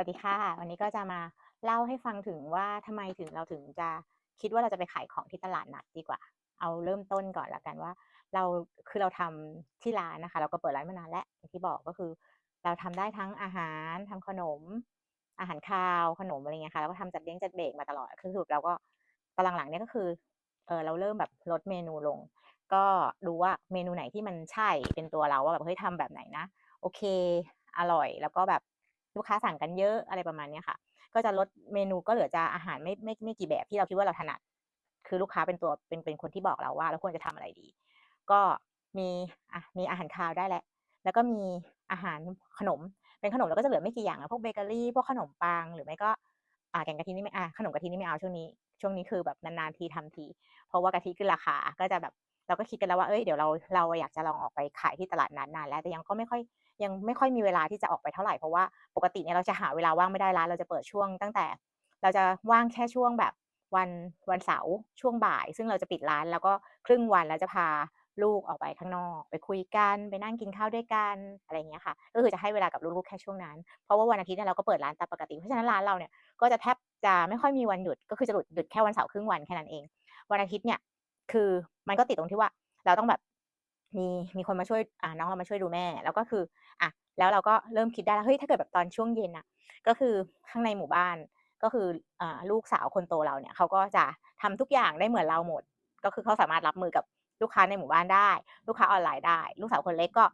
วัสดีค่ะ วันนี้ก็จะมาเล่าให้ฟังถึงว่าทำไมถึงเราถึงจะคิดว่าเราจะไปขายของที่ตลาดนัดดีกว่า เอาเริ่มต้นก่อนล้วกันว่า เราคือเราทำที่ร้านนะคะ เราก็เปิดร้านมานานแล้วอย่างที่บอกก็คือ เราทำได้ทั้งอาหารทำขนม อาหารคาวขนมอะไรเงี้ยค่ะแล้วก็ทำจัดเลี้ยงจัดเบรกมาตลอดคือสรุปเราก็ตอนหลังๆเนี่ยก็คือเออเราเริ่มแบบลดเมนูลง ก็ดูว่าเมนูไหนที่มันใช่เป็นตัวเราว่าแบบเฮ้ยทำแบบไหนนะ โอเค อร่อยแล้วก็แบบ ลูกค้าสั่งกันเยอะอะไรประมาณเนี้ยค่ะ ก็จะลดเมนูก็เหลือจะอาหารไม่ไม่ไม่กี่แบบที่เราคิดว่าเราถนัด คือลูกค้าเป็นตัวเป็นเป็นคนที่บอกเราว่า เราควรจะทำอะไรดี ก็มีอะมีอาหารคาวได้แหล้วแล้วก็มีอาหารขนม เป็นขนมเราก็จะเหลือไม่กี่อย่างอะพวกเบเกอรี่พวกขนมปังหรือไม่ก็อ่าแกงกะทินี่ไม่อ่าขนมกะทินี่ไม่เอาช่วงนี้ ช่วงนี้คือแบบนานๆทีทำที เพราะว่ากะทิขึ้นราคาก็จะแบบเราก็คิดกันแล้วว่า เอ้ย เดี๋ยวเรา เราอยากจะลองออกไปขายที่ตลาดนัดนานแล้ว แต่ยังก็ไม่ค่อย ยังไม่ค่อยมีเวลาที่จะออกไปเท่าไหร่เพราะว่าปกติเนี่ยเราจะหาเวลาว่างไม่ได้ร้านเราจะเปิดช่วงตั้งแต่ เราจะว่างแค่ช่วงแบบวันวันเสาร์ช่วงบ่าย ซึ่งเราจะปิดร้านแล้วก็ครึ่งวันแล้วจะพาลูกออกไปข้างนอก ไปคุยกันไปนั่งกินข้าวด้วยกันอะไรเงี้ยค่ะ ก็คือจะให้เวลากับลูกๆแค่ช่วงนั้น เพราะว่าวันอาทิตย์เนี่ยเราก็เปิดร้านตามปกติเพราะฉะนั้นร้านเราเนี่ยก็จะแทบจะไม่ค่อยมีวันหยุดก็คือจะหยุดหยุดแค่วันเสาร์ครึ่งวันแค่นั้นเอง วันอาทิตย์เนี่ยคือมันก็ติดตรงที่ว่าเราต้องแบบ มีมีคนมาช่วยอ่าน้องเรามาช่วยดูแม่ แล้วก็คืออะแล้วเราก็เริ่มคิดได้แล้วเฮ้ยถ้าเกิดแบบตอนช่วงเย็นอะ ก็คือข้างในหมู่บ้านก็คืออ่าลูกสาวคนโตเราเนี่ยเขาก็จะทำทุกอย่างได้เหมือนเราหมด ก็คือเขาสามารถรับมือกับลูกค้าในหมู่บ้านได้ ลูกค้าออนไลน์ได้ ลูกสาวคนเล็กก็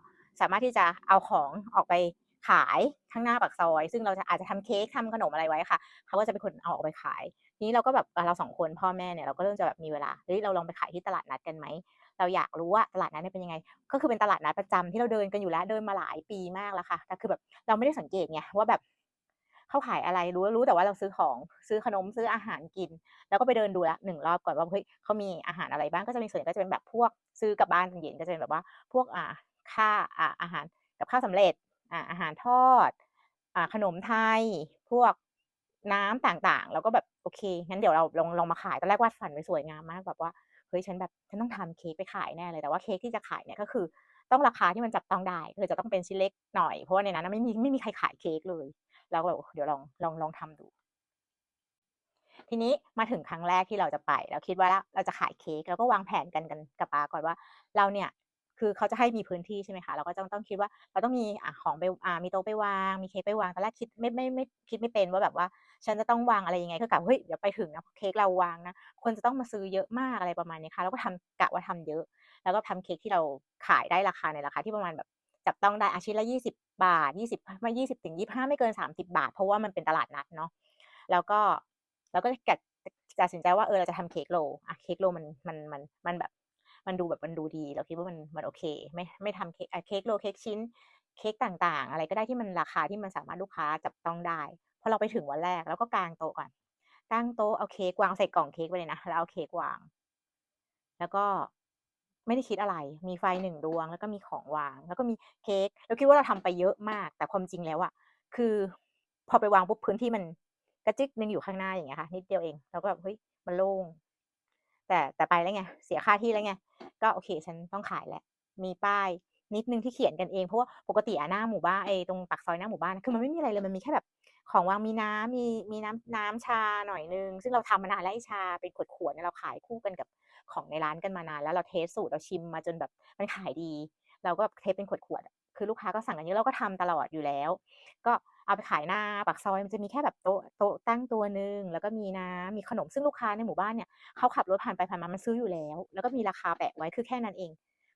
สามารถที่จะเอาของออกไปขายข้างหน้าปากซอย ซึ่งเราจะอาจจะทำเค้กทำขนมอะไรไว้ค่ะเขาก็จะเป็นคนเอาออกไปขายทีนี้เราก็แบบเราสองคนพ่อแม่เนี่ยเราก็เริ่มจะแบบมีเวลาเฮ้ยเราลองไปขายที่ตลาดนัดกันไหม เราอยากรู้ว่าตลาดนัดเนี่ยเป็นยังไง ก็คือเป็นตลาดนัดประจำที่เราเดินกันอยู่แล้วเดินมาหลายปีมากแล้วค่ะแต่คือแบบเราไม่ได้สังเกตไงว่าแบบเขาขายอะไรรู้รู้แต่ว่าเราซื้อของซื้อขนมซื้ออาหารกิน แล้วก็ไปเดินดูละหนึ่งรอบก่อนว่าเฮ้ยเขามีอาหารอะไรบ้างก็จะมีส่วนใหญ่ก็จะเป็นแบบพวกซื้อกลับบ้านตอนเย็นก็จะเป็นแบบว่าพวกอ่าค่าอ่าอาหารกับข้าวสำเร็จอ่าอาหารทอดอ่าขนมไทยพวกน้ำต่างๆ แล้วก็แบบโอเคงั้นเดี๋ยวเราลองลองมาขายตอนแรกวาดฝันไว้สวยงามมากแบบว่า เฮ้ยฉันแบบฉันต้องทำเค้กไปขายแน่เลยแต่ว่าเค้กที่จะขายเนี่ยก็คือ ต้องราคาที่มันจับต้องได้คือจะต้องเป็นชิ้นเล็กหน่อยเพราะว่าในนั้นไม่มีไม่มีใครขายเค้กเลยเราก็แบบเดี๋ยวลองลองลองทำดู ทีนี้มาถึงครั้งแรกที่เราจะไป เราคิดว่าเราจะขายเค้กเราก็วางแผนกันกันกับปาก่อนว่า เราเนี่ย คือเขาจะให้มีพื้นที่ใช่ไหมคะเราก็ต้องต้องคิดว่าเราต้องมีอของไปมีโต๊ะไปวาง มีเค้กไปวางตอนแรกคิดไม่ไม่ไม่คิดไม่เป็นว่าแบบว่า ฉันจะต้องวางอะไรยังไงก็กะเฮ้ยเดี๋ยวไปถึงนะเค้กเราวางนะคนจะต้องมาซื้อเยอะมากอะไรประมาณนี้ค่ะแล้วก็ทำกะว่าทำเยอะ แล้วก็ทำเค้กที่เราขายได้ราคาในราคาที่ประมาณแบบจับต้องได้อาชิ้นละยี่สิบาทยี่สิบไม่ยี่สิบถึงยี่ห้าไม่เกินสามสิบาท เพราะว่ามันเป็นตลาดนัดเนาะแล้วก็เราก็กัดตัดสินใจว่าเออเราจะทำเค้กโลอะเค้กโลมันมันมันมันแบบ มันดูแบบมันดูดี เราคิดว่ามันมันโอเค ไม่ไม่ทำเค้กเค้กโลเค้กชิ้น เค้กต่างๆ อะไรก็ได้ที่มันราคาที่มันสามารถลูกค้าจับต้องได้พอเราไปถึงวันแรกแล้วก็กางโต๊ะก่อนกางโต๊ะเอาเค้กวางใส่กล่องเค้กไปเลยนะแล้วเอาเค้กวาง แล้วก็ไม่ได้คิดอะไร มีไฟหนึ่งดวง แล้วก็มีของวาง แล้วก็มีเค้กเราคิดว่าเราทำไปเยอะมาก แต่ความจริงแล้วอะคือ พอไปวางปุ๊บพื้นที่มันกระจิกหนึ่งอยู่ข้างหน้าอย่างเงี้ยค่ะ นิดเดียวเอง เราก็แบบเฮ้ยมันโล่ง แต่แต่ไปแล้วไงเสียค่าที่แล้วไงก็โอเคฉันต้องขายแหละ มีป้ายนิดนึงที่เขียนกันเองเพราะว่าปกติอะหน้าหมู่บ้านไอ้ตรงปากซอยหน้าหมู่บ้านคือมันไม่มีอะไรเลยมันมีแค่แบบ ของวางมีน้ำมีมีน้ำน้ำชาหน่อยนึง ซึ่งเราทำมานานแล้วไอ้ชาเป็นขวดๆเนี่ยเราขายคู่กันกับของในร้านกันมานานแล้วเราเทสสูตรเราชิมมาจนแบบมันขายดี เราก็เทสเป็นขวดๆ คือลูกค้าก็สั่งกันเยอะเราก็ทำตลอดอยู่แล้ว ก็เอาไปขายหน้าปากซอยมันจะมีแค่แบบโต๊ะโต๊ะตั้งตัวหนึ่งแล้วก็มีน้ำมีขนมซึ่งลูกค้าในหมู่บ้านเนี่ยเขาขับรถผ่านไปผ่านมามันซื้ออยู่แล้ว แล้วก็มีราคาแปะไว้คือแค่นั้นเอง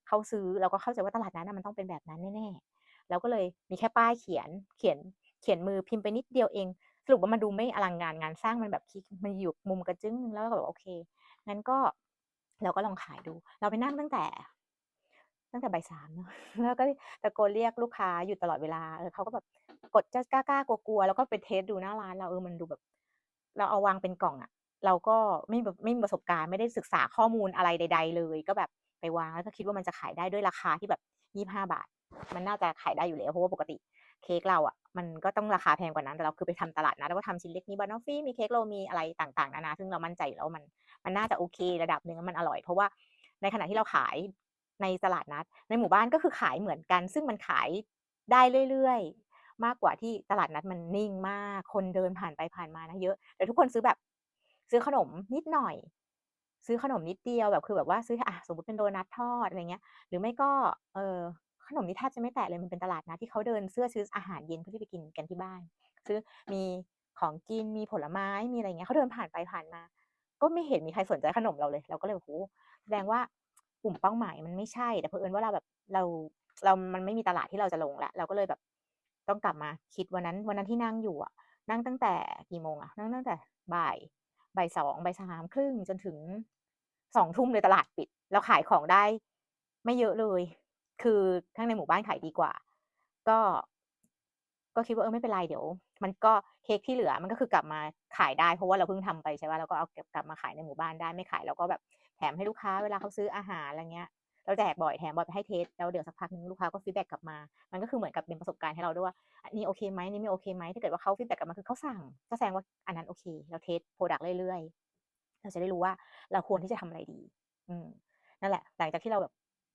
เขาซื้อเราก็เข้าใจว่าตลาดนั้นมันต้องเป็นแบบนั้นแน่ๆแล้วก็เลยมีแค่ป้ายเขียนเขียนเขียนมือพิมพ์ไปนิดเดียวเองสรุปว่ามันดูไม่อลังการงานสร้างมันแบบมันอยู่มุมกระจึ้งแล้วก็แบบโอเคงั้นก็เราก็ลองขายดู เราไปนั่งตั้งแต่ ตั้งแต่บ่ายสามเนาะแล้วก็ตะโกนเรียกลูกค้าอยู่ตลอดเวลาเออเขาก็แบบกดจะกล้าๆกลัวๆแล้วก็ไปเทสดูหน้าร้านเราเออมันดูแบบ เราเอาวางเป็นกล่องอะเราก็ไม่แบบไม่มีประสบการณ์ไม่ได้ศึกษาข้อมูลอะไรใด ๆ เลย ก็แบบไปวางแล้วก็คิดว่ามันจะขายได้ด้วยราคาที่แบบยี่ห้าบาท มันน่าจะขายได้อยู่แล้วเพราะว่าปกติเค้กเราอะมันก็ต้องราคาแพงกว่านั้นแต่เราคือไปทำตลาดนะแล้วก็ทำชิ้นเล็กมีบานอฟฟี่มีเค้กโรมีอะไรต่างๆนานาซึ่งเรามั่นใจอยู่แล้วมันมันน่าจะโอเค ระดับหนึ่งมันอร่อย เพราะว่าในขณะที่เราขาย ในตลาดนัด ในหมู่บ้านก็คือขายเหมือนกัน ซึ่งมันขายได้เรื่อยๆ มากกว่าที่ตลาดนัดมันนิ่งมาก คนเดินผ่านไปผ่านมานะเยอะ แต่ทุกคนซื้อแบบซื้อขนมนิดหน่อย ซื้อขนมนิดเดียวแบบคือแบบว่าซื้ออะสมมติเป็นโดนัททอดอะไรเงี้ย หรือไม่ก็เออขนมนี่แทบจะไม่แตะเลยมันเป็นตลาดนัดที่เขาเดินเสื้อซื้ออาหารเย็นเพื่อที่ไปกินกันที่บ้าน ซื้อมีของกินมีผลไม้มีอะไรเงี้ยเขาเดินผ่านไปผ่านมา ก็ไม่เห็นมีใครสนใจขนมเราเลย เราก็เลยโอ้โฮแสดงว่า กลุ่มเป้าหมายมันไม่ใช่ แต่เผอิญว่าเราแบบเราเรา มันไม่มีตลาดที่เราจะลงแล้วเราก็เลยแบบ ต้องกลับมาคิดวันนั้น วันนั้นที่นั่งอยู่อะนั่งตั้งแต่กี่โมงอะนั่งตั้งแต่บ่ายบ่าย2บ่าย3ครึ่งจนถึง2ทุ่มเลยตลาดปิด เราขายของได้ ไม่เยอะเลย คือข้างในหมู่บ้านขายดีกว่า ก็ ก็คิดว่าเออไม่เป็นไรเดี๋ยว มันก็เค้กที่เหลือ มันก็คือกลับมาขายได้เพราะว่าเราเพิ่งทำไปใช่เปล่าเราก็เอาเก็บกลับมาขายในหมู่บ้านได้ไม่ขายเราก็แบบ แถมให้ลูกค้าเวลาเขาซื้ออาหารอะไรเงี้ย เราแจกบ่อยแถมบ่อยไปให้เทสต์แล้วเดี๋ยวสักพักหนึ่งลูกค้าก็ฟีดแบ็กกลับมา มันก็คือเหมือนกับเป็นประสบการณ์ให้เราด้วยว่าอันนี้โอเคไหมนนี้ไม่โอเคไหมถ้าเกิดว่าเขาฟีดแบ็กกลับมาคือเขาสั่งก็แสดงว่าอันนั้นโอเค เราเทสต์พรดักต์เรื่อยๆเราจะได้รู้ว่าเราควรที่จะทำอะไรดี อืมนั่นแหละ หลังจากที่เราแบบ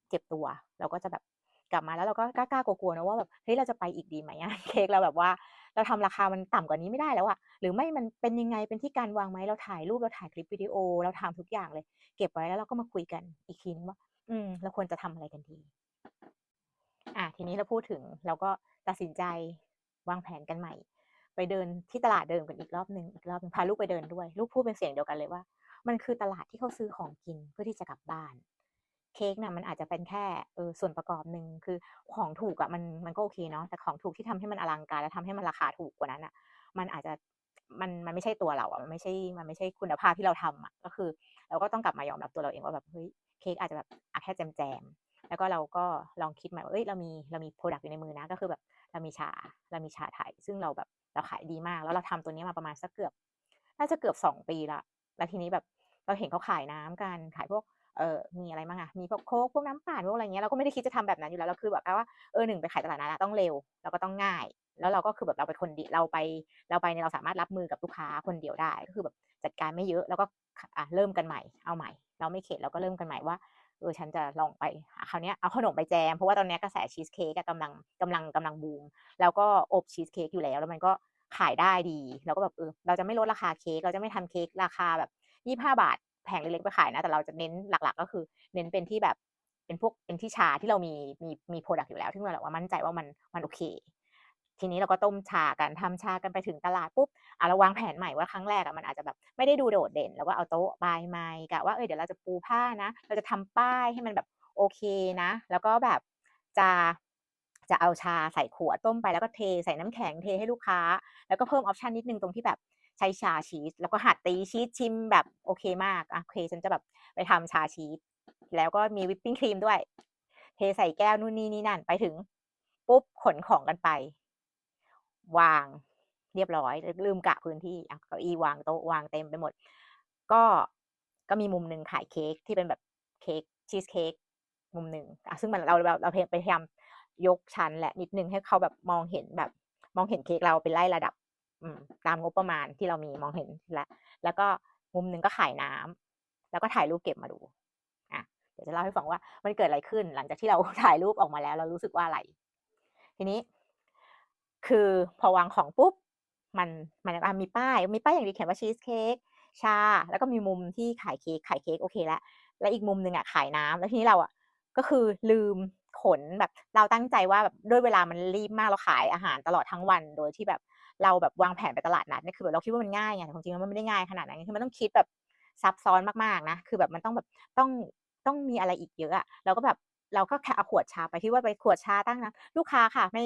เจ็บตัว เราก็จะแบบกลับมาแล้วเราก็กล้ากลัวๆนะว่าแบบเฮ้ยเราจะไปอีกดีไหมอะเค้กเราแบบว่า เราทำราคามันต่ำกว่านี้ไม่ได้แล้วอะหรือไม่มันเป็นยังไงเป็นที่การวางไหมเราถ่ายรูปเราถ่ายคลิปวิดีโอ เราทำทุกอย่างเลย เก็บไว้แล้วเราก็มาคุยกันอีกทีนึงว่า อืม เราควรจะทำอะไรกันดีอาทีนี้เราพูดถึงเราก็ตัดสินใจวางแผนกันใหม่ ไปเดินที่ตลาดเดิมกันอีกรอบหนึ่งอีกรอบหนึ่งพาลูกไปเดินด้วย ลูกพูดเป็นเสียงเดียวกันเลยว่า มันคือตลาดที่เขาซื้อของกินเพื่อที่จะกลับบ้าน เค้กน่ะมันอาจจะเป็นแค่เออส่วนประกอบหนึ่งคือของถูกอะมันมันก็โอเคเนาะแต่ของถูกที่ทำให้มันอลังการและทำให้มันราคาถูกกว่านั้นน่ะ มันอาจจะมันมันไม่ใช่ตัวเราอะมันไม่ใช่มันไม่ใช่คุณภาพที่เราทำอะก็คือ เราก็ต้องกลับมายอมรับตัวเราเองว่าแบบเฮ้ยเค้กอาจจะแบบแค่แจมๆแล้วก็เราก็ลองคิดใหม่ว่าเฮ้ยเรามีเรามีพรดักต์อยู่ในมือนะก็คือแบบเรามีชาเรามีชาไทย ซึ่งเราแบบเราขายดีมาก แล้วเราทำตัวนี้มาประมาณสักเกือบ น่าจะเกือบ2ปีล้วแล้วทีนี้แบบเราเห็นเขาขายน้ำกันขายพวก เออมีอะไรบ้างอะมีพวกโค้กพวกน้ำปั่นพวกอะไรเงี้ยเราก็ไม่ได้คิดจะทำแบบนั้นอยู่แล้วเราคือแบบแค่ว่าเออ1ไปขายตลาดนัดต้องเร็วแล้วก็ต้องง่าย แล้วเราก็คือแบบเราเป็นคนเดียวเราไปเราไปเนี่ยเราสามารถรับมือกับลูกค้าคนเดียวได้ก็คือแบบจัดการไม่เยอะแล้วก็ขอะเริ่มกันใหม่เอาใหม่ เราไม่เข็ดเราก็เริ่มกันใหม่ว่าเออฉันจะลองไปคราวเนี้ยเอาขนมไปแจม เพราะว่าตอนเนี้ยกระแสชีสเค้กกำลังกำลังกำลังบูมแล้วก็อบชีสเค้กอยู่แล้ว แล้วมันก็ขายได้ดีเราก็แบบเออเราจะไม่ลดราคาเค้กเราจะไม่ทำเค้กราคาแบบ25บาท แผงเล็กๆไปขายนะ แต่เราจะเน้นหลักๆ ก็คือ เน้นเป็นที่แบบเป็นพวกเป็นที่ชาที่เรามีมีมีพรดักต์อยู่แล้วซึ่เราแบบว่ามั่นใจว่ามันมันโอเค ทีนี้เราก็ต้มชากันทำชากันไปถึงตลาดปุ๊บอ่าเราวางแผนใหม่ว่าครั้งแรกอะมันอาจจะแบบไม่ได้ดูโดดเด่นเราก็เอาโต๊ะบายไมค์กะว่าเออเดี๋ยวเราจะปูผ้านะ เราจะทำป้ายให้มันแบบโอเคนะ แล้วก็แบบจะจะเอาชาใส่ขวดต้มไปแล้วก็เทใส่น้ำแข็งเทให้ลูกค้า แล้วก็เพิ่มออปชันนิดนึงตรงที่แบบ ใช้ชาชีสแล้วก็หัดตีชีสชิมแบบโอเคมากอะโอเคฉันจะแบบไปทำชาชีสแล้วก็มีวิปปิ้งครีมด้วย เทใส่แก้วนู่นนี่นี่นั่นไปถึง ปุ๊บขนของกันไป วางเรียบร้อย ลืมกะพื้นที่อะเก้าอี้วางโต๊ะวางเต็มไปหมด ก็ก็มีมุมหนึ่งขายเค้กที่เป็นแบบเค้กชีสเค้กมุมหนึ่งอะซึ่งมันเราเราเราพยายามยกชั้นแหละนิดนึงให้เขาแบบมองเห็นแบบมองเห็นเค้กเราเป็นไล่ระดับ ตามงบประมาณที่เรามีมองเห็นแล้วแล้วก็มุมหนึ่งก็ขายน้ำแล้วก็ถ่ายรูปเก็บมาดูอะเดี๋ยวจะเล่าให้ฟังว่ามันเกิดอะไรขึ้น หลังจากที่เราถ่ายรูปออกมาแล้ว เรารู้สึกว่าอะไร ทีนี้ คือพอวางของปุ๊บมันมันมีป้ายมีป้ายอย่างดีเขียนว่าชีสเค้กชา แล้วก็มีมุมที่ขายเค้กขายเค้กโอเคแล้วแล้วอีกมุมหนึ่งอะขายน้ำแล้วทีนี้เราอะก็คือลืมขนแบบเราตั้งใจว่าแบบด้วยเวลามันรีบมากเราขายอาหารตลอดทั้งวันโดยที่แบบ เราแบบวางแผนไปตลาดนัดเนี่ยคือแบบเราคิดว่ามันง่ายไงแต่ความจริงมันไม่ได้ง่ายขนาดนั้นคือมันต้องคิดแบบซับซ้อนมากๆนะคือแบบมันต้องแบบต้องต้องมีอะไรอีกเยอะอะเราก็แบบเราก็แค่เอาขวดชาไปคิดว่าไปขวดชาตั้งนะลูกค้าค่ะ ไม่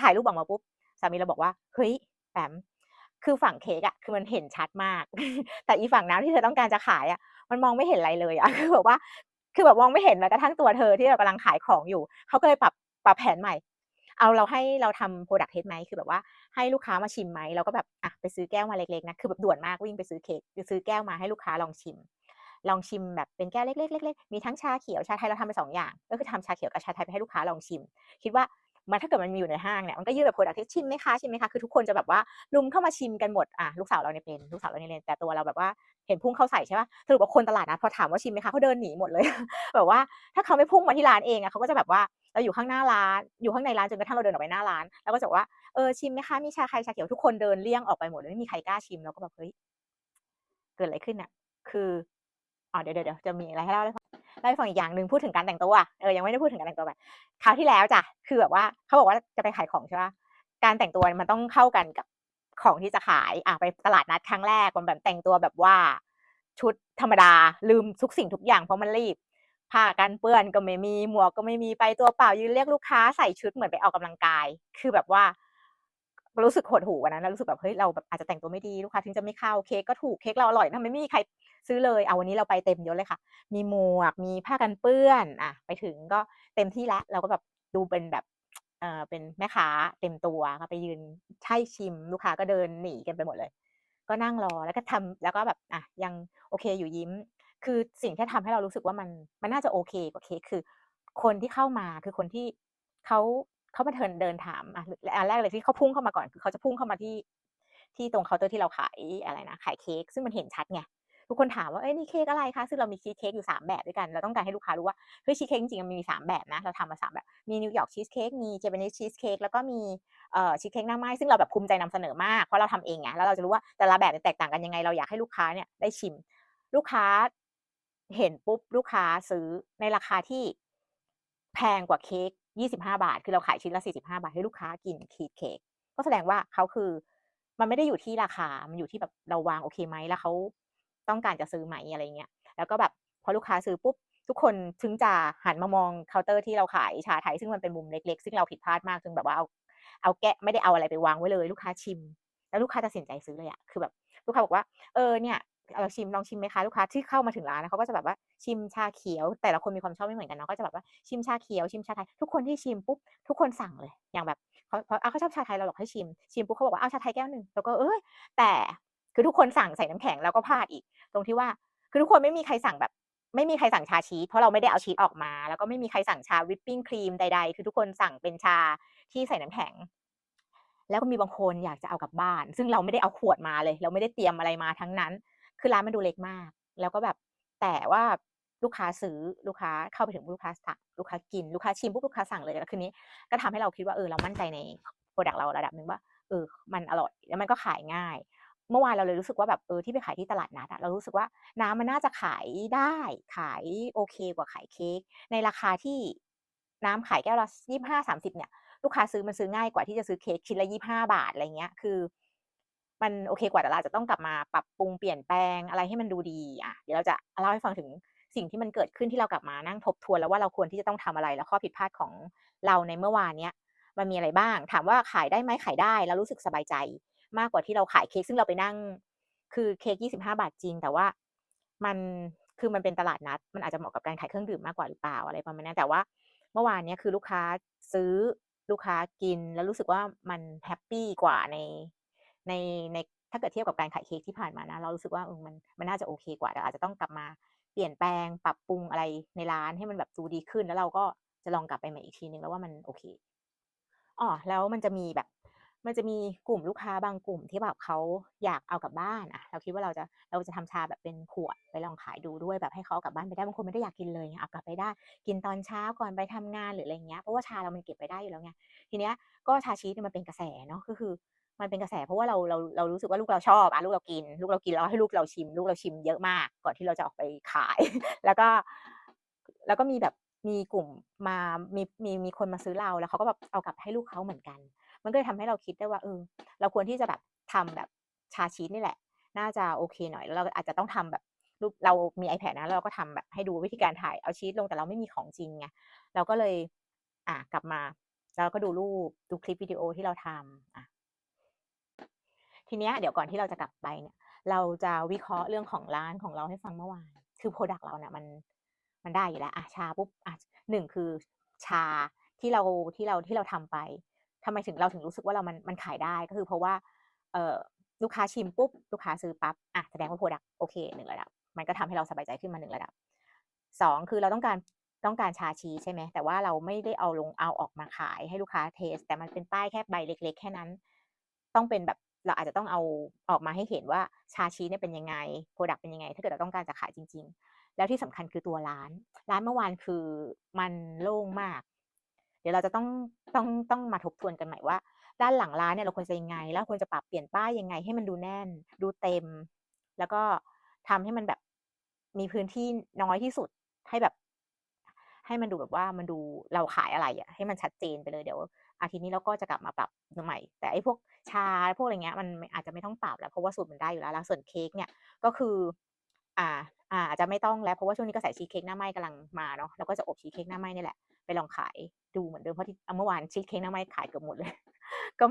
ถ่ายรูปออกมาปุ๊บสามีเราบอกว่า"เฮ้ยแปมคือฝั่งเค้กอะคือมันเห็นชัดมาก แต่อีฝั่งน้ำที่เธอต้องการจะขายอะมันมองไม่เห็นไรเลยอะคือแบบว่า คือแบบมองไม่เห็นแม้กระทั่งตัวเธอที่แบบกำลังขายของอยู่"เขาก็เลยปรับปรับแผนใหม่ เอาเราให้เราทำ Product Test ไหมคือแบบว่า ให้ลูกค้ามาชิมไหมเราก็แบบอะไปซื้อแก้วมาเล็กๆนะคือแบบด่วนมากวิ่งไปซื้อเค้กคือซื้อแก้วมาให้ลูกค้าลองชิม ลองชิมแบบเป็นแก้วเล็กๆๆๆมีทั้งชาเขียวชาไทยเราทำไปสองอย่าง ก็คือทำชาเขียวกับชาไทยไปให้ลูกค้าลองชิม คิดว่ามันถ้าเกิดมันมีอยู่ในห้างเนี่ยมันก็ยื่นแบบโปรดักต์ชิมไหมคะชิมไหมคะคือทุกคนจะแบบว่ารุมเข้ามาชิมกันหมดอะลูกสาวเราเนี่ยเป็นลูกสาวเราเนี่ยเรียนแต่ตัวเราแบบว่า เห็นพุ่งเข้าใส่ใช่ปะสรุปว่าคนตลาดนัดพอถามว่าชิมไหมคะเขาเดินหนีหมดเลย แบบว่าถ้าเขาไม่พุ่งมาที่ร้านเองอะเขาก็จะแบบว่าเราอยู่ข้างหน้าร้าน อยู่ข้างในร้านจนกระทั่งเราเดินออกไปหน้าร้าน แล้วก็จะบอกว่าเออชิมไหมคะมีชาใครชาเขียวทุกคนเดินเลี่ยงออกไปหมดเลยไม่มีใครกล้าชิมเราก็แบบเฮ้ยเกิดอะไรขึ้นอะคืออ๋อเดี๋ยวเดี๋ยวจะมีอะไรให้เล่าให้เล่าให้ฟังอีกอย่างหนึ่งพูดถึงการแต่งตัวเออยังไม่ได้พูดถึงการแต่งตัวแบบคราวที่แล้วจ้ะคือแบบว่าเขาบอกว่าจะไปขายของใช่ปะการแต่งตัวมันต้องเข้ากันกับ ของที่จะขายอะไปตลาดนัดครั้งแรกมันแบบแต่งตัวแบบว่า ชุดธรรมดาลืมทุกสิ่งทุกอย่างเพราะมันรีบผ้ากันเปื้อนก็ไม่มีหมวกก็ไม่มีไปตัวเปล่ายืนเรียกลูกค้าใส่ชุดเหมือนไปออกกำลังกาย คือแบบว่า รู้สึกหดหู่วันนั้นรู้สึกแบบเฮ้ยเราแบบอาจจะแต่งตัวไม่ดีลูกค้าถึงจะไม่เข้าเค้กก็ถูกเค้กเราอร่อยทำไมไม่มีใครซื้อเลยเอาวันนี้เราไปเต็มยศเลยค่ะ มีหมวกมีผ้ากันเปื้อน อะ ไปถึงก็เต็มที่ล้วเราก็แบบดูเป็นแบบ เออเป็นแม่ค้าเต็มตัวก็ไปยืนใช่ชิมลูกค้าก็เดินหนีกันไปหมดเลย ก็นั่งรอแล้วก็ทำแล้วก็แบบอะยังโอเคอยู่ยิ้ม คือสิ่งที่ทำให้เรารู้สึกว่ามันมันน่าจะโอเคกว่าเค้กคือ คนที่เข้ามาคือคนที่เขาเขามาเดินเดินถามอะอันแรกเลยที่เขาพุ่งเข้ามาก่อนคือเขาจะพุ่งเข้ามาที่ที่ตรงเคาน์เตอร์ที่เราขายอะไรนะขายเค้กซึ่งมันเห็นชัดไง ทุกคนถามว่าเอ้ยนี่เค้กอะไรคะซึ่งเรามีชีสเค้กอยู่ 3 แบบด้วยกัน เราต้องการให้ลูกค้ารู้ว่าเฮ้ยชีสเค้กจริงๆมันมี 3 แบบนะ เราทำมา3แบบ มีนิวยอร์กชีสเค้กมีเจแปนิสชีสเค้กแล้วก็มีเอ่อชีสเค้กหน้าไม้ซึ่งเราแบบภูมิใจนำเสนอมากเพราะเราทำเองไงแล้วเราจะรู้ว่าแต่ละแบบแตกต่างกันยังไงเราอยากให้ลูกค้าเนี่ยได้ชิม ลูกค้าเห็นปุ๊บลูกค้าซื้อในราคาที่แพงกว่าเค้ก25 บาท คือเราขายชิ้นละ 45 บาทให้ลูกค้ากินชีสเค้กก็แสดงว่าเขาคือมันไม่ได้อยู่ที่ราคา มันอยู่ที่แบบเราวางโอเคไหมแล้วเขา ต้องการจะซื้อไหมอะไรเงี้ยแล้วก็แบบพอลูกค้าซื้อปุ๊บทุกคนถึงจะหันมามองเคาน์เตอร์ที่เราขายชาไทยซึ่งมันเป็นมุมเล็กๆ ซึ่งเราผิดพลาดมากจึงแบบว่าเอาเอาแกะไม่ได้เอาอะไรไปวางไว้เลย ลูกค้าชิม แล้วลูกค้าตัดสินใจซื้อเลยอะคือแบบลูกค้าบอกว่าเออเนี่ยเราชิมลองชิมไหมคะลูกค้าที่เข้ามาถึงร้านนะเขาก็จะแบบว่าชิมชาเขียว แต่ละคนมีความชอบไม่เหมือนกันเนาะก็จะแบบว่าชิมชาเขียวชิมชาไทยทุกคนที่ชิมปุ๊บทุกคนสั่งเลยอย่างแบบเขาเขาเขาชอบชาไทยเราหลอกให้ชิม ชิมปุ๊บเขาบอกว่าเอาชาไทยแก้วหนึ่งแล้วก็เอ้ยแต่ คือทุกคนสั่งใส่น้ำแข็งแล้วก็พลาดอีก ตรงที่ว่าคือทุกคนไม่มีใครสั่งแบบ ไม่มีใครสั่งชาชีสเพราะเราไม่ได้เอาชีสออกมา แล้วก็ไม่มีใครสั่งชาวิปปิ้งครีมใด ๆ คือทุกคนสั่งเป็นชาที่ใส่น้ำแข็ง แล้วก็มีบางคนอยากจะเอากลับบ้าน ซึ่งเราไม่ได้เอาขวดมาเลย เราไม่ได้เตรียมอะไรมาทั้งนั้น คือร้านมันดูเล็กมาก แล้วก็แบบแต่ว่าลูกค้าซื้อลูกค้าเข้าไปถึงลูกค้าสั่งลูกค้ากินลูกค้าชิมปุ๊บลูกค้าสั่งเลยแล้วคืนนี้ ก็ทำให้เราคิดว่าเออเรามั่นใจในโปรดักต์เราระดับหนึ่งว่าเออมันอร่อยแล้วมันก็ขายง่าย เมื่อวานเราเลยรู้สึกว่าแบบเออที่ไปขายที่ตลาดนัดอะเรารู้สึกว่าน้ำมันน่าจะขายได้ขายโอเคกว่าขายเค้กในราคาที่น้ำขายแก้วละยี่ห้าสามสิบเนี่ย ลูกค้าซื้อมันซื้อง่ายกว่าที่จะซื้อเค้กชิ้นละยี่ห้าบาทอะไรเงี้ยคือ มันโอเคกว่าแต่เราจะต้องกลับมาปรับปรุงเปลี่ยนแปลงอะไรให้มันดูดีอะเดี๋ยวเราจะเล่าให้ฟังถึงสิ่งที่มันเกิดขึ้นที่เรากลับมานั่งทบทวนแล้วว่าเราควรที่จะต้องทำอะไรแล้วข้อผิดพลาดของเราในเมื่อวานเนี้ยมันมีอะไรบ้าง ถามว่าขายได้ไหมขายได้แล้วรู้สึกสบายใจ มากกว่าที่เราขายเค้กซึ่งเราไปนั่ง คือเค้กยี่สิบห้าบาทจริง แต่ว่ามันคือมันเป็นตลาดนัด มันอาจจะเหมาะกับการขายเครื่องดื่มมากกว่าหรือเปล่าอะไรประมาณนี้แต่ว่าเมื่อวานเนี้ยคือลูกค้าซื้อลูกค้ากิน แล้วรู้สึกว่ามันแฮปปี้กว่าในในในถ้าเกิดเทียบกับการขายเค้กที่ผ่านมานะ เรารู้สึกว่าเออมันมันน่าจะโอเคกว่าแต่อาจจะต้องกลับมาเปลี่ยนแปลงปรับปรุงอะไรในร้านให้มันแบบดูดีขึ้น แล้วเราก็จะลองกลับไปใหม่อีกทีนึงแล้วว่ามันโอเคอ๋อแล้วมันจะมีแบบ มันจะมีกลุ่มลูกค้าบางกลุ่มที่แบบเขาอยากเอากลับบ้านอะ เราคิดว่าเราจะเราจะทำชาแบบเป็นขวดไปลองขายดูด้วยแบบให้เขากลับบ้านไปได้บางคนไม่ได้อยากกินเลยเอากลับไปได้ กินตอนเช้าก่อนไปทำงานหรืออะไรเงี้ยเพราะว่าชาเรามันเก็บไปได้อยู่แล้วไงทีเนี้ยก็ชาชีสเนี่ยมันเป็นกระแสเนาะก็คือมันเป็นกระแสเพราะว่าเราเราเรารู้สึกว่าลูกเราชอบอะลูกเรากิน ลูกเรากินแล้วให้ลูกเราชิม ลูกเราชิมเยอะมาก ก่อนที่เราจะออกไปขาย แล้วก็ แล้วก็มีแบบมีกลุ่มมามีมีมีคนมาซื้อเราแล้วเขาก็แบบเอากลับให้ลูกเขาเหมือนกัน มันก็เลยทำให้เราคิดได้ว่าเออเราควรที่จะแบบทำแบบชาชีสนี่แหละ น่าจะโอเคหน่อยแล้วเราอาจจะต้องทำแบบรูปเรามี iPad นะเราก็ทำแบบให้ดูวิธีการถ่ายเอาชีสลงแต่เราไม่มีของจริงไงเราก็เลยอะกลับมาแล้วก็ดูรูปดูคลิปวิดีโอที่เราทำอะทีเนี้ยเดี๋ยวก่อนที่เราจะกลับไปเนี่ย เราจะวิเคราะห์เรื่องของร้านของเราให้ฟังเมื่อวาน คือโปรดักต์เราเนี่ยมันมันได้อยู่แล้วอะชาปุ๊บอะหนึ่งคือชาที่เราที่เราที่เราทำไป ทำไมถึงเราถึงรู้สึกว่าเรามันมันขายได้ก็คือเพราะว่าเออลูกค้าชิมปุ๊บลูกค้าซื้อปั๊บอะแสดงว่าโปรดักต์โอเคหนึ่งระดับ มันก็ทำให้เราสบายใจขึ้นมาหนึ่งระดับสองคือเราต้องการต้องการชาชีใช่ไหมแต่ว่าเราไม่ได้เอาลงเอาออกมาขายให้ลูกค้าเทส แต่มันเป็นป้ายแค่ใบเล็ก ๆ แค่นั้น ต้องเป็นแบบเราอาจจะต้องเอาออกมาให้เห็นว่าชาชีเนี่ยเป็นยังไงโปรดักต์เป็นยังไง ถ้าเกิดเราต้องการจะขายจริง ๆ แล้วที่สำคัญคือตัวร้าน ร้านเมื่อวานคือมันโล่งมาก ดี๋ยวเราจะต้องต้องต้องมาทบทวนกันใหม่ว่า ด้านหลังร้านเนี่ยเราควรจะยังไง แล้วควรจะปรับเปลี่ยนป้ายยังไง ให้มันดูแน่น ดูเต็ม แล้วก็ทำให้มันแบบมีพื้นที่น้อยที่สุดให้แบบ ให้มันดูแบบว่ามันดูเราขายอะไรอะให้มันชัดเจนไปเลยเดี๋ยว อาทิตย์นี้เราก็จะกลับมาปรับใหม่ แต่ไอ้พวกชาพวกอะไรเงี้ยมันอาจจะไม่ต้องปรับแล้วเพราะว่าสูตรมันได้อยู่แล้วแล้วส่วนเค้กเนี่ยก็คือ อ่าอ่าอาจจะไม่ต้องแล้วเพราะว่าช่วงนี้กระแสชีสเค้กหน้าไหม้กำลังมาเนาะเราก็จะอบชีสเค้กหน้าไหม้นี่แหละ ไปลองขายดูเหมือนเดิมเพราะที่เมื่อวานชีสเค้กหน้าไม้ขายเกือบหมดเลย ก็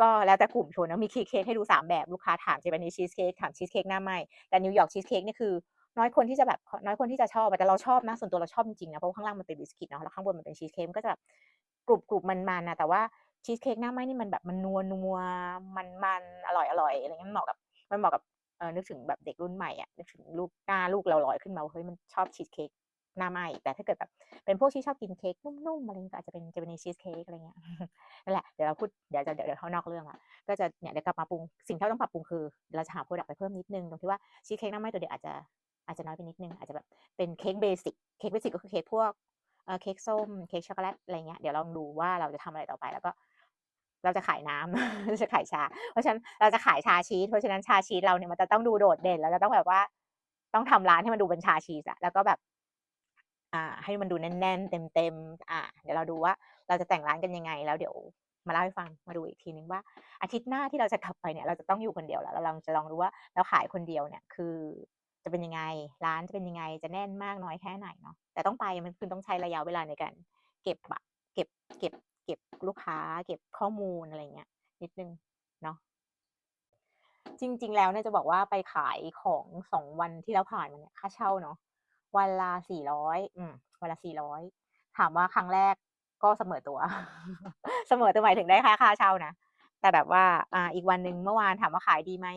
ก็แล้วแต่กลุ่มชนนะมีชีสเค้กให้ดูสามแบบลูกค้าถามเจแปนนิชีสเค้กถามชีสเค้กหน้าไม้แต่นิวยอร์กชีสเค้กนี่คือ น้อยคนที่จะแบบน้อยคนที่จะชอบแต่เราชอบนะส่วนตัวเราชอบจริงๆนะเพราะข้างล่างมันเป็นบิสกิตเนาะแล้วข้างบนมันเป็นชีสเค้กก็จะแบบกรุบกรุบมันๆนะแต่ว่าชีสเค้กหน้าไม้นี่มันแบบมันนัวนัวมันมันอร่อยอร่อยอะไรเงี้ยมันเหมาะกับมันเหมาะกับเออนึกถึงแบบเด็กรุ่นใหม่อะนึกถึงลูกหน้าลูกเราลอยขึ้นมาเฮ้ยมันชอบชีสเค้ก หน้าไหม้แต่ถ้าเกิดแบบเป็นพวกที่ชอบกินเค้กนุ่มๆอะไรเงี้ยอาจจะเป็นเจแปนนิชีสเค้กอะไรเงี้ยนั่นแหละเดี๋ยวเราพูดเดี๋ยวจะเดี๋ยวเข้านอกเรื่องละก็จะเนี่ยเดี๋ยวกลับมาปรุงสิ่งที่เราต้องปรับปรุงคือเราจะหาโปรดักต์ไปเพิ่มนิดนึงตรงที่ว่าชีสเค้กหน้าไหม้ตัวเดียวอาจจะอาจจะน้อยไปนิดนึงอาจจะแบบเป็นเค้กเบสิกเค้กเบสิกก็คือเค้กพวกเออเค้กส้มเค้กช็อกโกแลตอะไรเงี้ยเดี๋ยวลองดูว่าเราจะทำอะไรต่อไปแล้วก็ เราจะขายน้ำจะขายชา เพราะฉะนั้นเราจะขายชาชีสเพราะฉะนั้นชาชีสเราเนี่ยมันจะต้องดูโดดเด่นแล้วจะต้องแบบว่าต้องทำร้านให้มันดูเป็นชาชีสอะแล้วก็แบบ อ่า ให้มันดูแน่นๆ เต็มๆอ่า เดี๋ยวเราดูว่าเราจะแต่งร้านกันยังไง แล้วเดี๋ยวมาเล่าให้ฟังมาดูอีกทีนึงว่า อาทิตย์หน้าที่เราจะกลับไปเนี่ย เราจะต้องอยู่คนเดียวแล้ว เราลองจะลองดูว่าเราขายคนเดียวเนี่ยคือจะเป็นยังไง ร้านจะเป็นยังไง จะแน่นมากน้อยแค่ไหนเนาะแต่ต้องไปมันคือต้องใช้ระยะเวลาในการเก็บอะเก็บเก็บ เก็บลูกค้า เก็บข้อมูลอะไรเงี้ยนิดนึงเนาะจริง ๆ แล้วเนี่ยจะบอกว่าไปขายของสองวันที่เราผ่านมาเนี่ยค่าเช่าเนาะ วันละสี่ร้อยวันละสี่ร้อยถามว่าครั้งแรกก็เสมอตัว เสมอตัวหมายถึงได้ค่าค่าเช่านะแต่แบบว่าอ่าอีกวันหนึ่งเมื่อวานถามว่าขายดีไหม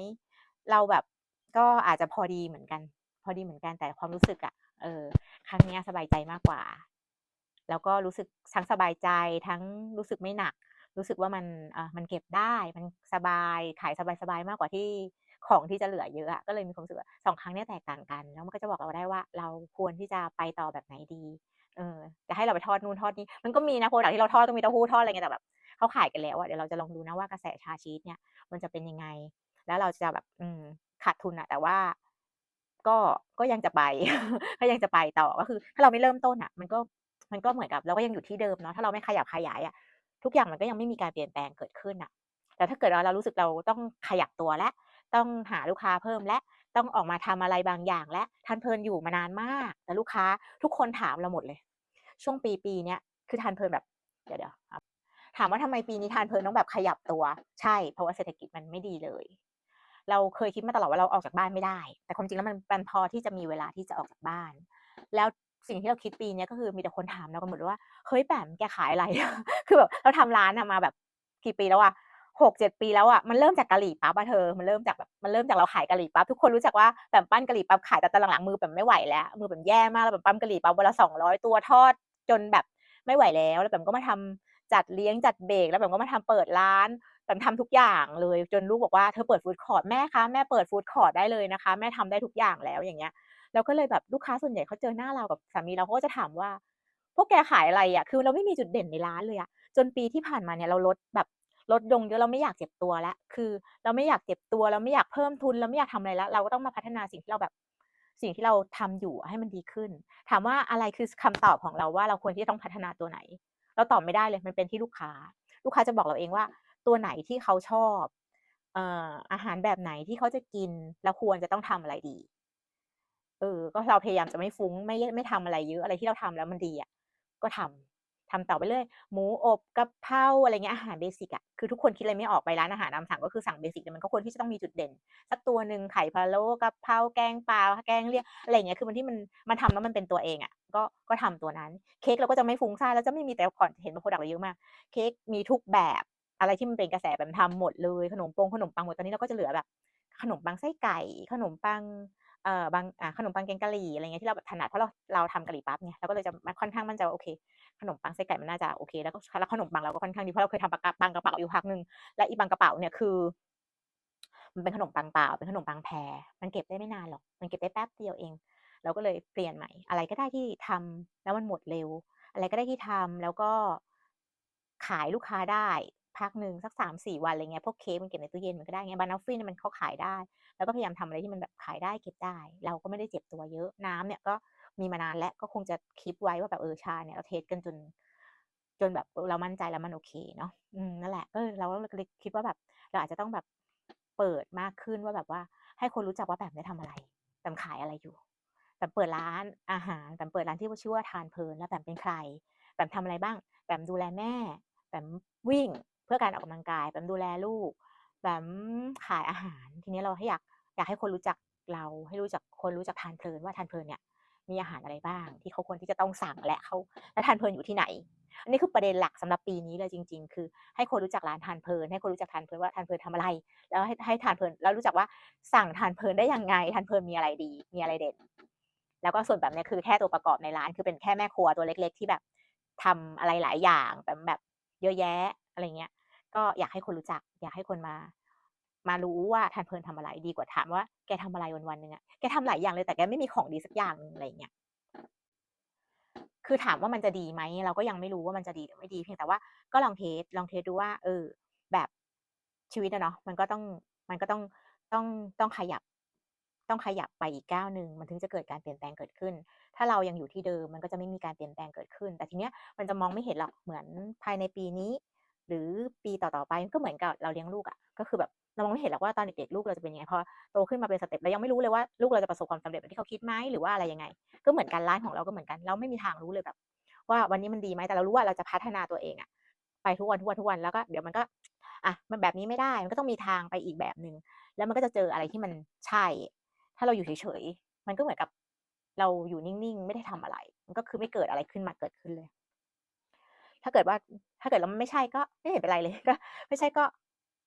เราแบบก็อาจจะพอดีเหมือนกัน พอดีเหมือนกันแต่ความรู้สึกอะเออ ครั้งนี้สบายใจมากกว่า แล้วก็รู้สึกทั้งสบายใจทั้งรู้สึกไม่หนัก รู้สึกว่ามันเอ่ามันเก็บได้มันสบายขายสบายๆมากกว่าที่ ของที่จะเหลือเยอะอะก็เลยมีความรู้สึกว่าสองครั้งเนี้ยแตกต่างกัน แล้วมันก็จะบอกเราได้ว่าเราควรที่จะไปต่อแบบไหนดีเออจะให้เราไปทอดนู่นทอดนี่มันก็มีนะโพรดักที่เราทอดต้องมีเต้าหู้ทอดอะไรเงี้ยแต่แบบเขาขายกันแล้วอะเดี๋ยวเราจะลองดูนะว่ากระแสชาชีสเนี่ย มันจะเป็นยังไง แล้วเราจะแบบ อืมขาดทุนอะแต่ว่าก็ก็ยังจะไปก็ยังจะไปต่อก็คือ ถ้าเราไม่เริ่มต้นอะมันก็มันก็เหมือนกับเราก็ยังอยู่ที่เดิมเนาะถ้าเราไม่ขยับขยายอะทุกอย่างมันก็ยังไม่มีการเปลี่ยนแปลงเกิดขึ้นน่ะแต่ถ้าเกิดว่าเรารู้สึกเราต้องขยับตัวแล้ว ต้องหาลูกค้าเพิ่มและต้องออกมาทำอะไรบางอย่าง และทานเพลินอยู่มานานมาก แต่ลูกค้าทุกคนถามเราหมดเลย ช่วงปีปีเนี้ยคือทานเพลินแบบเดี๋ยวเดี๋ยวถามว่าทำไมปีนี้ทานเพลินต้องแบบขยับตัว ใช่เพราะว่าเศรษฐกิจมันไม่ดีเลย เราเคยคิดมาตลอดว่าเราออกจากบ้านไม่ได้ แต่ความจริงแล้วมันมันพอที่จะมีเวลาที่จะออกจากบ้าน แล้วสิ่งที่เราคิดปีนี้ก็คือมีแต่คนถามเรากันหมดเลยว่าเฮ้ยแปมแกขายอะไร คือแบบเราทำร้านมาแบบกี่ปีแล้วอะ หกเจ็ดปีแล้วอะมันเริ่มจากกะหรี่ปั๊บอะเธอ มันเริ่มจากแบบมันเริ่มจากเราขายกะหรี่ปั๊บทุกคนรู้จักว่าแปมปั้นกะหรี่ปั๊บขายแต่ตอนหลังๆมือแปมไม่ไหวแล้ว มือแปมแย่มากแล้วแปมปั้นกะหรี่ปั๊บวันละสองร้อยตัวทอดจนแบบไม่ไหวแล้ว แล้วแปมก็มาทำจัดเลี้ยงจัดเบรกแล้วแปมก็มาทำเปิดร้านแปมทำทุกอย่างเลยจนลูกบอกว่าเธอเปิดฟู้ดคอร์ทแม่คะแม่เปิดฟู้ดคอร์ทได้เลยนะคะ แม่ทำได้ทุกอย่างแล้วอย่างเงี้ยเราก็เลยแบบลูกค้าส่วนใหญ่เขาเจอหน้าเรากับสามีเราก็จะถามว่าพวกแกขายอะไรอะคือเราไม่มีจุดเด่นในร้านเลยอะจนปีที่ผ่านมาเนี่ยเราลดแบบ ลดลงเยอะเราไม่อยากเจ็บตัวแล้วคือ เราไม่อยากเจ็บตัวเราไม่อยากเพิ่มทุนเราไม่อยากทำอะไรแล้ว เราก็ต้องมาพัฒนาสิ่งที่เราแบบสิ่งที่เราทำอยู่ให้มันดีขึ้น ถามว่าอะไรคือคำตอบของเราว่าเราควรที่จะต้องพัฒนาตัวไหน เราตอบไม่ได้เลยมันเป็นที่ลูกค้า ลูกค้าจะบอกเราเองว่า ตัวไหนที่เขาชอบอาหารแบบไหนที่เขาจะกินแล้วควรจะต้องทำอะไรดี เออ ก็เราพยายามจะไม่ฟุ้งไม่ไม่ทำอะไรเยอะอะไรที่เราทำแล้วมันดีอะก็ทำ ทำต่อไปเรื่อยหมูอบกะเพราอะไรเงี้ยอาหารเบสิกอะคือทุกคนคิดอะไรไม่ออกไปร้านอาหารตามสั่งก็คือสั่งเบสิกแต่มันก็ควรที่จะต้องมีจุดเด่น สักตัวหนึ่งไข่พะโล้กะเพราแกงปลาแกงเลียงอะไรเงี้ยคือมันที่มันมันทำแล้วมันเป็นตัวเองอะก็ก็ทำตัวนั้น เค้กเราก็จะไม่ฟุ้งซ่านแล้วจะไม่มีแต่ก่อนเห็นว่าโปรดักต์เราเยอะมาก เค้กมีทุกแบบอะไรที่มันเป็นกระแสแบบทำหมดเลยขนมปงขนมปังหมดตอนนี้เราก็จะเหลือแบบขนมปังไส้ไก่ ขนมปัง เอ่อบางขนมปังแกงกะหรี่อะไรเงี้ยที่เราแบบถนัดเพราะเราเราทำกะหรี่ปั๊บไงเราก็เลยจะค่อนข้างมั่นใจว่าโอเค ขนมปังไส้ไก่มันน่าจะโอเคแล้วก็แล้วขนมปังเราก็ค่อนข้างดีเพราะเราเคยทำปังกระเป๋าอยู่พักหนึ่งและอีปังกระเป๋าเนี่ยคือ มันเป็นขนมปังเปล่าเป็นขนมปังแพรมันเก็บได้ไม่นานหรอกมันเก็บได้แป๊บเดียวเอง เราก็เลยเปลี่ยนใหม่ อะไรก็ได้ที่ทำแล้วมันหมดเร็ว อะไรก็ได้ที่ทำแล้วก็ขายลูกค้าได้พักหนึ่งสัก3-4วันอะไรเงี้ยพวกเค้กมันเก็บในตู้เย็นมันก็ได้ไงบานอฟฟี่เนี่ยมันเขาขายได้ เราก็พยายามทำอะไรที่มันแบบขายได้เก็บได้ เราก็ไม่ได้เจ็บตัวเยอะน้ำเนี่ยก็มีมานานแล้วก็คงจะคีปไว้ว่าแบบเออชาเนี่ยเราเทสกันจน จนแบบเรามั่นใจแล้วมันโอเคเนาะอืมนั่นแหละเออเราก็เลยคิดว่าแบบเราอาจจะต้องแบบเปิดมากขึ้นว่าแบบว่า ให้คนรู้จักว่าแบมเนี่ยทำอะไรแบมขายอะไรอยู่แบมเปิดร้านอาหารแบมเปิดร้านที่ชื่อว่าทานเพลินแล้วแบมเป็นใครแบมทำอะไรบ้างแบมดูแลแม่แบมวิ่งเพื่อการออกกำลังกายแบมดูแลลูก แบมขายอาหาร ทีนี้เราให้อยากอยากให้คนรู้จักเราให้รู้จักคนรู้จักทานเพลินว่าทานเพลินเนี่ยมีอาหารอะไรบ้าง ที่เขาควรที่จะต้องสั่งและเขาและทานเพลินอยู่ที่ไหน อันนี้คือประเด็นหลักสำหรับปีนี้เลยจริง ๆ คือ ให้คนรู้จักร้านทานเพลิน ให้คนรู้จักทานเพลินว่าทานเพลินทำอะไร แล้วให้ให้ทานเพลินแล้วรู้จักว่าสั่งทานเพลินได้ยังไง ทานเพลินมีอะไรดี มีอะไรเด่น แล้วก็ส่วนแบมเนี่ยคือแค่ตัวประกอบในร้านคือเป็นแค่แม่ครัวตัวเล็ก ๆ ที่แบบทำอะไรหลายอย่างแบมแบบเยอะแยะอะไรเงี้ย ก็อยากให้คนรู้จัก อยากให้คนมา มารู้ว่าทานเพลินทำอะไรดีกว่าถามว่า"แกทำอะไรวันๆหนึ่งอะ?"แกทำหลายอย่างเลยแต่แกไม่มีของดีสักอย่างหนึ่งอะไรเงี้ยคือถามว่ามันจะดีไหมเราก็ยังไม่รู้ว่ามันจะดีหรือไม่ดีเพียงแต่ว่าก็ลองเทสลองเทสดูว่า เออ แบบชีวิตอะเนาะมันก็ต้องมันก็ต้องต้องต้องขยับ ต้องขยับไปอีกก้าวหนึ่งมันถึงจะเกิดการเปลี่ยนแปลงเกิดขึ้น ถ้าเรายังอยู่ที่เดิมมันก็จะไม่มีการเปลี่ยนแปลงเกิดขึ้น แต่ทีเนี้ยมันจะมองไม่เห็นหรอกเหมือนภายในปีนี้ หรือปีต่อๆไปก็เหมือนกับเราเลี้ยงลูกอะก็คือแบบเรามองไม่เห็นหรอกว่าตอนเด็กๆลูกเราจะเป็นยังไงพอโตขึ้นมาเป็นสเต็ปเรายังไม่รู้เลยว่าลูกเราจะประสบความสำเร็จแบบที่เขาคิดไหมหรือว่าอะไรยังไง ก็เหมือนกันร้านของเราก็เหมือนกันเราไม่มีทางรู้เลยแบบ ว่าวันนี้มันดีไหมแต่เรารู้ว่าเราจะพัฒนาตัวเองอะไปทุกวันๆๆแล้วก็เดี๋ยวมันก็อะมันแบบนี้ไม่ได้มันก็ต้องมีทางไปอีกแบบหนึ่งแล้วมันก็จะเจออะไรที่มันใช่ ถ้าเราอยู่เฉยๆมันก็เหมือนกับ เราอยู่นิ่งๆ ไม่ได้ทำอะไร มันก็คือไม่เกิดอะไรขึ้นมาเกิดขึ้นเลย ถ้าเกิดว่าถ้าเกิดแล้วมันไม่ใช่ก็ไม่เห็นเป็นไรเลยก็ไม่ใช่ก็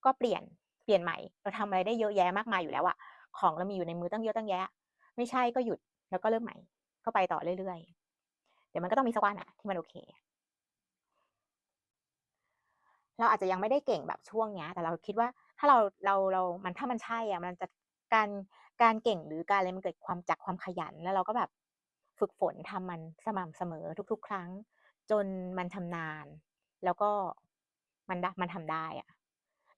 ก็เปลี่ยนเปลี่ยนใหม่ เราทำอะไรได้เยอะแยะมากมายอยู่แล้วอะของเรามีอยู่ในมือตั้งเยอะตั้งแยะ ไม่ใช่ก็หยุดแล้วก็เริ่มใหม่ ก็ไปต่อเรื่อยๆ เดี๋ยวมันก็ต้องมีสักวันอะที่มันโอเค เราอาจจะยังไม่ได้เก่งแบบช่วงเนี้ย แต่เราคิดว่าถ้าเราเราเรา มันถ้ามันใช่อะมันจะการการเก่งหรือการอะไรมันเกิดความจากความขยันแล้วเราก็แบบฝึกฝนทำมันสม่ำเสมอทุก ๆ ครั้ง จนมันชำนาญแล้วก็มันดะมันทำได้อะ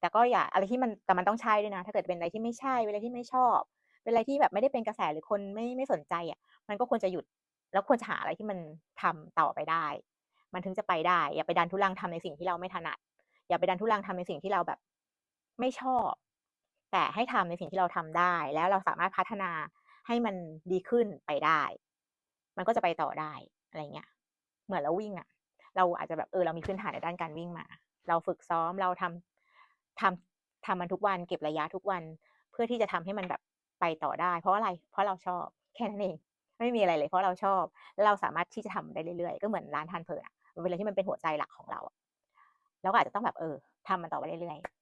แต่ก็อย่าอะไรที่มันแต่มันต้องใช่ด้วยนะ ถ้าเกิดเป็นอะไรที่ไม่ใช่เป็นอะไรที่ไม่ชอบ เป็นอะไรที่แบบไม่ได้เป็นกระแสหรือคนไม่ไม่สนใจอะมันก็ควรจะหยุดแล้วควรจะหาอะไรที่มันทำต่อไปได้ มันถึงจะไปได้ อย่าไปดันทุรังทำในสิ่งที่เราไม่ถนัด อย่าไปดันทุรังทำในสิ่งที่เราแบบไม่ชอบ แต่ให้ทำในสิ่งที่เราทำได้ แล้วเราสามารถพัฒนาให้มันดีขึ้นไปได้ มันก็จะไปต่อได้อะไรเงี้ย เหมือนเราวิ่งอะเราอาจจะแบบเออเรามีพื้นฐานในด้านการวิ่งมา เราฝึกซ้อมเราทำทำทำมันทุกวันเก็บระยะทุกวัน เพื่อที่จะทำให้มันแบบไปต่อได้ เพราะอะไร เพราะเราชอบแค่นั้นเองไม่มีอะไรเลยเพราะเราชอบ เราสามารถที่จะทำได้เรื่อยๆ ก็เหมือนร้านทานเพลินอะเป็นอะไรที่มันเป็นหัวใจหลักของเราเราก็อาจจะต้องแบบเออทำมันต่อไปเรื่อยๆ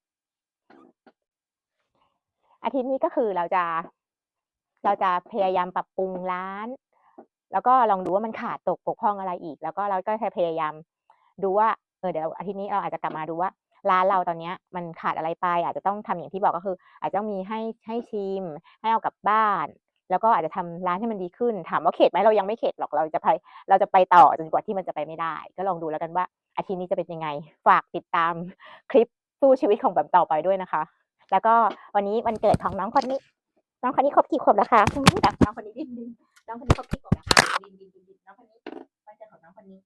อาทิตย์นี้ก็คือเราจะ เราจะพยายามปรับปรุงร้าน แล้วก็ลองดูว่ามันขาดตกบกพร่องอะไรอีก แล้วก็เราก็พยายามดูว่าเออเดี๋ยวอาทิตย์นี้เราอาจจะกลับมาดูว่าร้านเราตอนเนี้ยมันขาดอะไรไป อาจจะต้องทำอย่างที่บอกก็คือ อาจจะต้องมีให้ให้ชิม ให้เอากลับบ้าน แล้วก็อาจจะทำร้านให้มันดีขึ้น ถามว่าเข็ดไหมเรายังไม่เข็ดหรอกเราจะไปเราจะไปต่อจนกว่าที่มันจะไปไม่ได้ ก็ลองดูแล้วกันว่าอาทิตย์นี้จะเป็นยังไง ฝากติดตามคลิปสู้ชีวิตของแบมต่อไปด้วยนะคะ แล้วก็วันนี้วันเกิดของน้องคนนี้ น้องคนนี้ครบกี่ขวบแล้วคะ?แบบน้องคนนี้ดิ้น น้องคนนี้เขาพี่กวบแล้วคะ?ดินดินดินดินน้องคนนี้วันเกิดของน้องคนนี้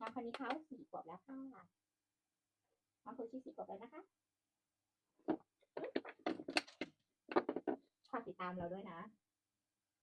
น้องคนนี้เขา4ขวบแล้วค่ะน้องคนนี้4ขวบแล้วนะคะฝากติดตามเราด้วยนะ